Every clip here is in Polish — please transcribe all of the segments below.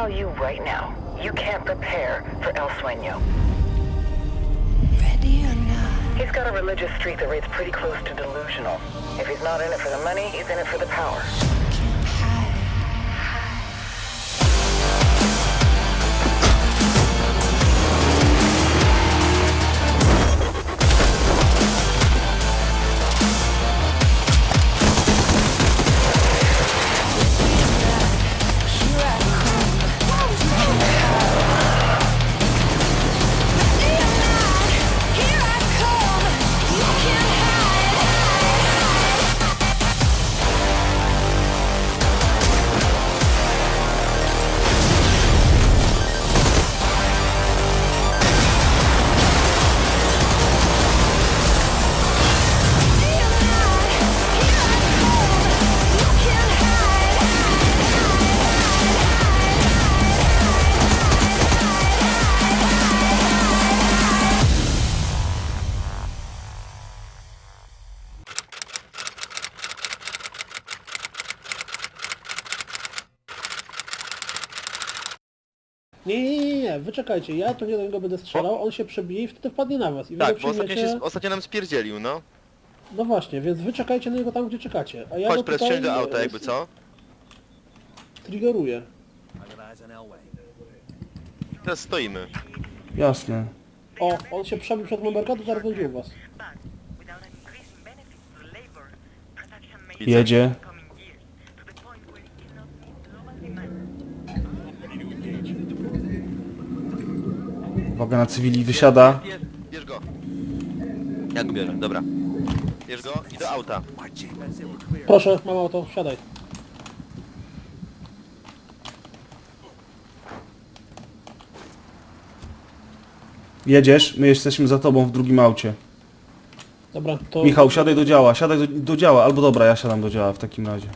tell you right now, you can't prepare for El Sueño. Ready or not, He's got a religious streak that rates pretty close to delusional. If he's not in it for the money, he's in it for the power. Nie, nie, nie, nie, wyczekajcie, ja tu nie do niego będę strzelał, on się przebije i wtedy wpadnie na was. I wy Tak, bo ostatnio, przyjmiecie... się, ostatnio nam spierdzielił, no. No właśnie, więc wyczekajcie na niego tam, gdzie czekacie. A ja Chodź, press tutaj, do auta, e, jakby co? Triggeruję. Teraz stoimy. Jasne. O, on się przebił przed numerka, to zaraz będzie u was. Without Uwaga na cywili, wysiada. Bierz, bierz go. Ja go bierze, dobra. Bierz go i do auta. Proszę, mam auto, wsiadaj. Jedziesz, my jesteśmy za tobą w drugim aucie. Dobra, to... Michał, siadaj do działa, siadaj do, do działa, albo dobra, ja siadam do działa w takim razie.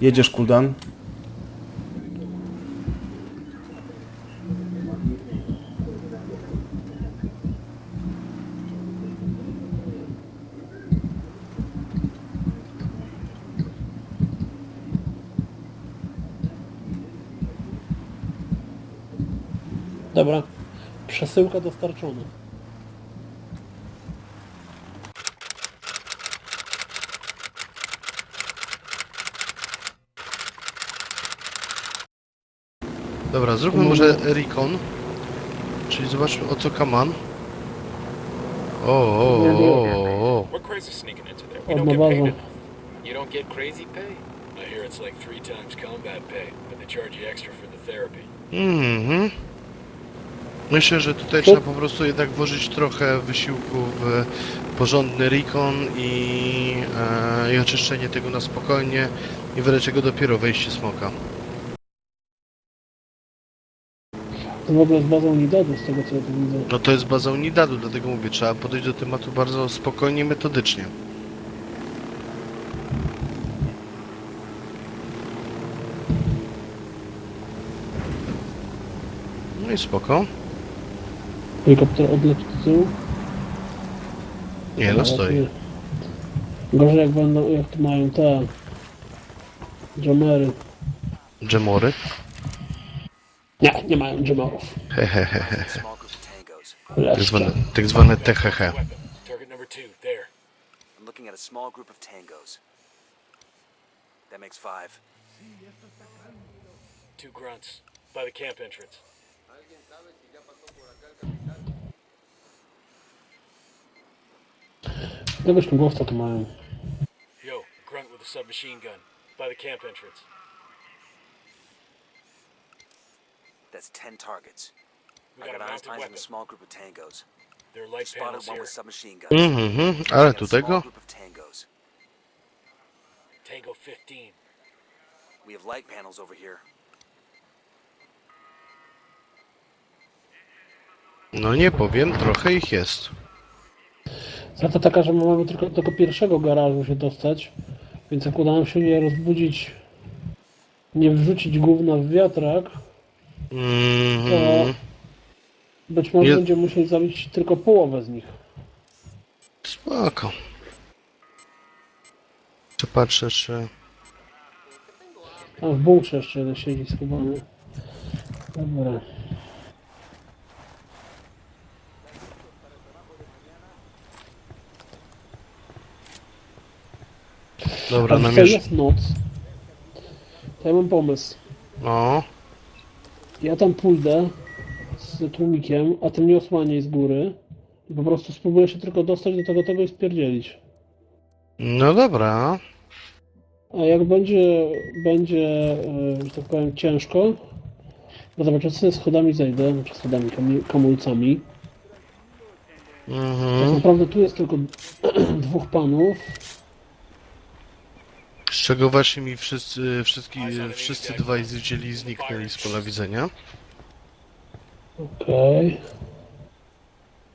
Jedziesz, Kuldan. Dobra, przesyłka dostarczona. Dobra, zróbmy może recon. Czyli zobaczmy o co kaman. O, o, o, o, o. What crazy sneaking into there? We Od don't get paid enough. You don't get crazy pay? I hear it's like three times combat pay, but they charge you extra for the therapy. Mhm. Myślę, że tutaj trzeba po prostu jednak włożyć trochę wysiłku w porządny recon i, e, i oczyszczenie tego na spokojnie i wreszcie czego dopiero wejście smoka. To w ogóle z bazą Nidadu, z tego co ja tu widzę. No to jest baza Unidadu, dlatego mówię, trzeba podejść do tematu bardzo spokojnie i metodycznie. No i spoko. Helikopter odleci do tyłu. Nie, no stoi. Gorzej jak będą, jak tu mają te... Jamery. Dżemory. Nie, nie mają jammerów. Hehehe. small group of tangos. Tak zwane, tak zwane THH. Target number two, there. I'm looking at a small group of tangos. That makes five. Two grunts. By the camp entrance. Tego śmigłowca tu mają. Yo, grunt with a submachine gun. By the camp entrance. That's ten targets. We I got a got eyes on a small group of tangos. There are light Spotted panels one here. with submachine guns. Mhm, ale Got a tutaj small go. group of tangos. Tango 15. We have light panels over here. No nie powiem, trochę ich jest. Zata taka, że my mamy tylko do tego pierwszego garażu się dostać, więc jak uda nam się nie rozbudzić, nie wrzucić gówna w wiatrak, Mhm. być może Nie- będziemy musieli zabić tylko połowę z nich. Spoko. Czy patrzę, czy... Tam w bunkrze jeszcze jeden siedzi schowany. Dobra. Dobra, A na dzisiaj mierz... jest noc. To ja mam pomysł. O, Ja tam pójdę z tłumikiem, a ty mnie osłaniaj z góry. I po prostu spróbuję się tylko dostać do tego tego i spierdzielić. no dobra. A jak będzie, będzie, e, że tak powiem, ciężko, to zobaczę, sobie schodami zejdę, znaczy schodami, kami- kamulcami. Tak Mhm. naprawdę tu jest tylko dwóch panów. Z czego właśnie mi wszyscy, wszystki, wszyscy dwaj zwiedzieli zniknęli z pola widzenia. Okej.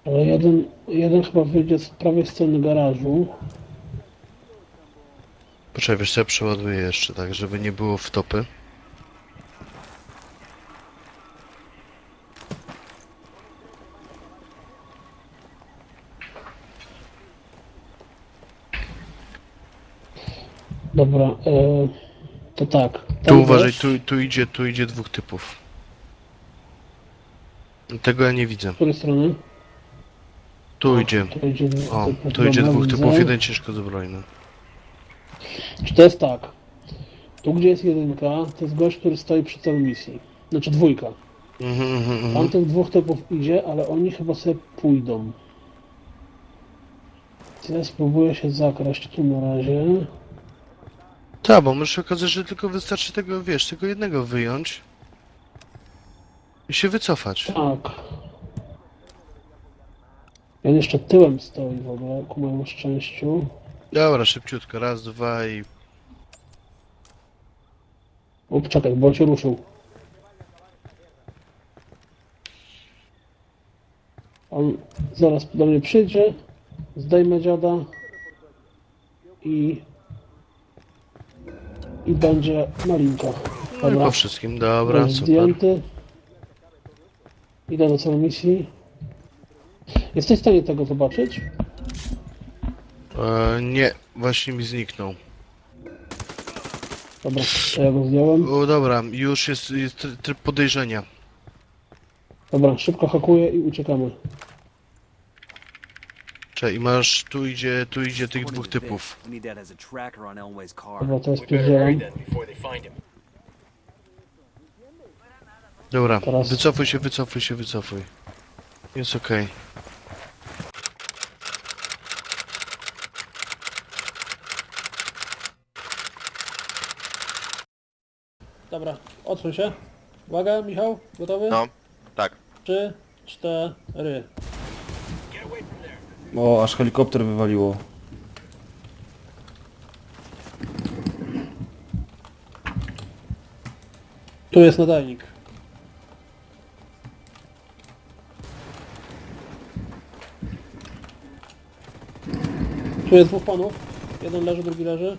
Ale jeden, jeden chyba wyjdzie z prawej strony garażu. Poczekaj, wiesz co, ja przeładuję jeszcze, tak, żeby nie było wtopy. Dobra, e, to tak. Tu uważaj, tu, tu idzie, tu idzie dwóch typów. Tego ja nie widzę. Z której strony? Tu idzie. Tu idzie, O, typów. tu idzie Dobra, dwóch widzę. typów, jeden ciężko zbrojny. Czy to jest tak? Tu gdzie jest jedynka, to jest gość, który stoi przy celu misji. Znaczy dwójka. Mhm, mhm, Tam mhm. tych dwóch typów idzie, ale oni chyba sobie pójdą. Ja spróbuję się zakraść tu na razie. Tak, bo może się okazać, że tylko wystarczy tego, wiesz, tego jednego wyjąć i się wycofać. Tak. On jeszcze tyłem stoi w ogóle, ku mojemu szczęściu. Dobra, szybciutko, raz, dwa i... O, czekaj, bo on się ruszył. On zaraz do mnie przyjdzie, zdejmę dziada i i będzie malinka. No i Dobra, po wszystkim, dobra, jest super. zdjęty. Idę do celu misji. Jesteś w stanie tego zobaczyć? E, nie, właśnie mi zniknął. Dobra, to ja go zdjąłem. O, dobra, już jest, jest try- tryb podejrzenia. Dobra, szybko hakuję i uciekamy. Czekaj, i masz, tu idzie, tu idzie tych dwóch typów. We need that as a tracker on Elway's car. Dobra, to jest We better hurry pierdzielam. then before they find him. Dobra, Teraz- wycofuj się, wycofuj się, wycofuj. Jest okej. Dobra, odsuń się. Uwaga, Michał, gotowy? No, tak. Trzy, cztery. O, aż helikopter wywaliło. Tu jest nadajnik. Tu jest dwóch panów. Jeden leży, drugi leży.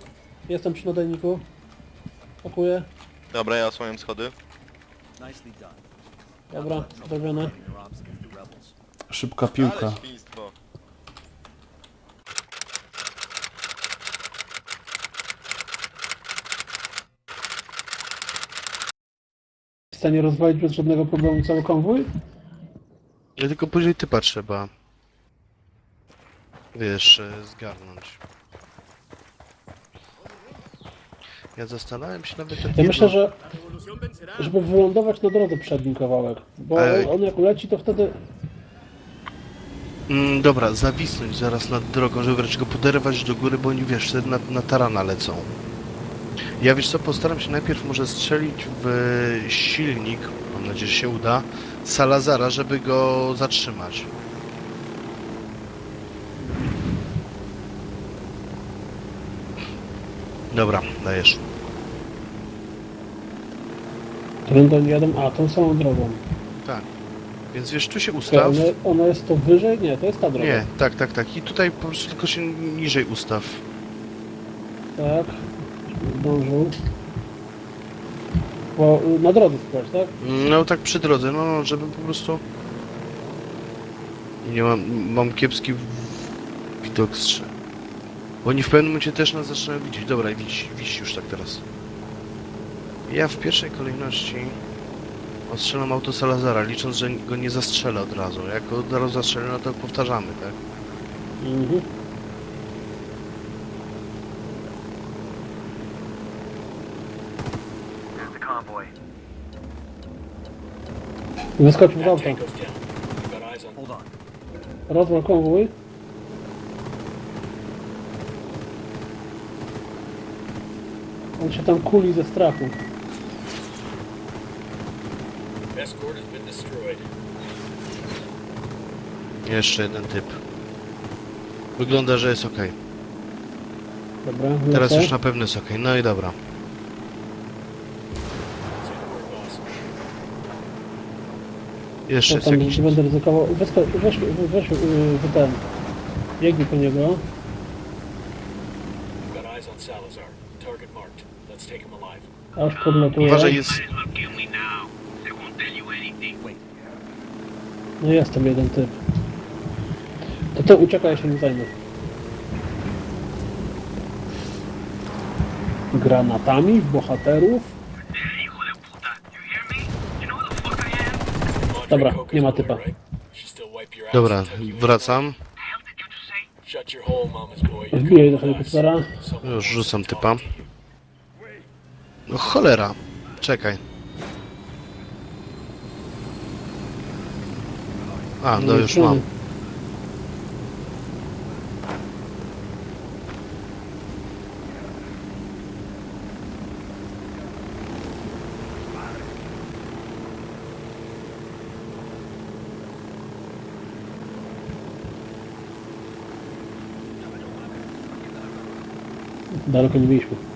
Jestem przy nadajniku. Pakuję. Dobra, ja osłaniam schody. Dobra, zrobione. Szybka piłka. Ale świństwo. W stanie rozwalić bez żadnego problemu cały konwój? Ja tylko później typa trzeba. Wiesz, e, zgarnąć. Ja zastanawiam się nawet... nad Ja jedną- myślę, że żeby wylądować na drodze przed nim kawałek. Bo Ej. on jak leci, to wtedy... Mm, dobra, zawisnąć zaraz nad drogą, żeby wręcz go poderwać do góry, bo oni wiesz, wtedy na, na tarana lecą. Ja wiesz co, postaram się najpierw może strzelić w silnik, mam nadzieję, że się uda, Salazara, żeby go zatrzymać. Dobra, dajesz. Którędy oni jadą? A, tą samą drogą. Tak. Więc wiesz, tu się ustaw. Ona, ona jest to wyżej? Nie, to jest ta droga. Nie, tak, tak, tak. I tutaj po prostu tylko się niżej ustaw. Tak. Zdążył. Y, na drodze spać, tak? No tak przy drodze, no, no żeby po prostu... Nie mam, mam kiepski w- widok strze. Bo oni w pewnym momencie też nas zaczynają widzieć. Dobra, i widzisz już tak teraz. Ja w pierwszej kolejności Ostrzelam auto Salazara, licząc, że go nie zastrzelę od razu. Jak go od razu zastrzelę, no to powtarzamy, tak? Mhm. There's the convoy. Wyskoczył w That auto. tango's down. We've got eyes on Hold on. Rozwal konwój. On się tam kuli ze strachu. Jeszcze jeden typ. Wygląda, że jest ok. Dobra, Teraz już na pewno jest ok. No i dobra. Jeszcze jest tam jakiś... nie będę ryzykował. Weź, weź, weź wy ten. Biegnij po niego. Aż podlatuje. Uważaj, jest... No jest tam jeden typ. To ty uciekaj, ja się nie zajmę. Granatami w bohaterów? Dobra, nie ma typa. Dobra, wracam. Wbijaj do helikoptera. Już rzucam typa. No cholera. Czekaj. A, no już mam. Dá no canibismo.